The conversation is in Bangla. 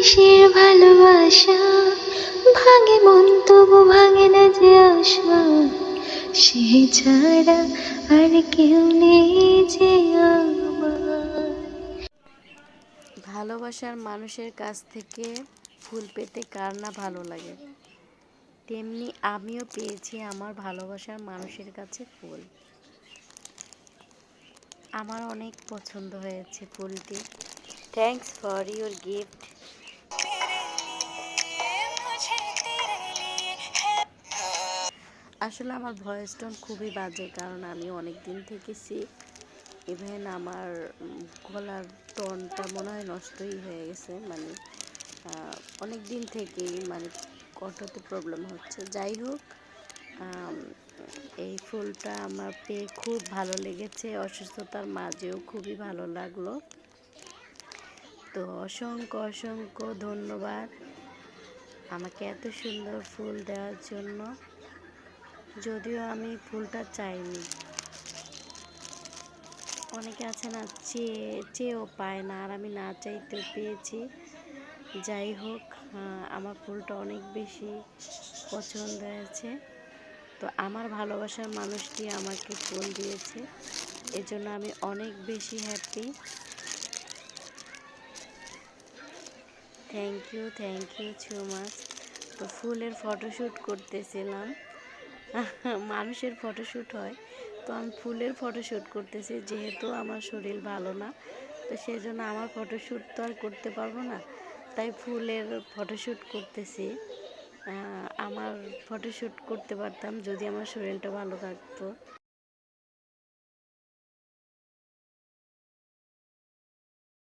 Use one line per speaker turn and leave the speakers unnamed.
কিসের ভালোবাসা? ভাঙে মন তবু ভাঙে না যে আশা। সে ছাড়া আর কেউ নেই যে
ভালোবাসার মানুষের কাছ থেকে ফুল পেতে কার না ভালো লাগে? তেমনি আমিও পেয়েছি আমার ভালোবাসার মানুষের কাছে ফুল। আমার অনেক পছন্দ হয়েছে ফুলটি। থ্যাঙ্কস ফর ইউর গিফট আসলে আমার ভয়েস টোন খুবই বাজে কারণ আমি অনেক দিন থেকে সিক ইভেন আমার গলার টোনটা মনে হয় নষ্টই হয়ে গেছে। মানে অনেক দিন থেকেই মানে কণ্ঠতে প্রবলেম হচ্ছে। যাই হোক এই ফুলটা আমার পেয়ে খুব ভালো লেগেছে, অসুস্থতার মাঝেও খুবই ভালো লাগল। তো অসংখ্য অসংখ্য ধন্যবাদ আমাকে এত সুন্দর ফুল দেওয়ার জন্য। যদিও আমি ফুলটা চাইনি। অনেকে আছে না চেয়ে চেয়েও পায় না, আর আমি না চাইতেও পেয়েছি। যাই হোক আমার ফুলটা অনেক বেশি পছন্দ হয়েছে। তো আমার ভালোবাসার মানুষটি আমাকে ফুল দিয়েছে। এজন্য আমি অনেক বেশি happy thank you thank you so much তো ফুলের ফটোশ্যুট করতেছিলাম। মানুষের ফটোশ্যুট হয়, তো আমি ফুলের ফটোশ্যুট করতেছি, যেহেতু আমার শরীর ভালো না, তো সেই জন্য আমার ফটোশ্যুট তো আর করতে পারব না, তাই ফুলের ফটোশ্যুট করতেছি। আমার ফটোশ্যুট করতে পারতাম যদি আমার শরীরটা ভালো থাকতো।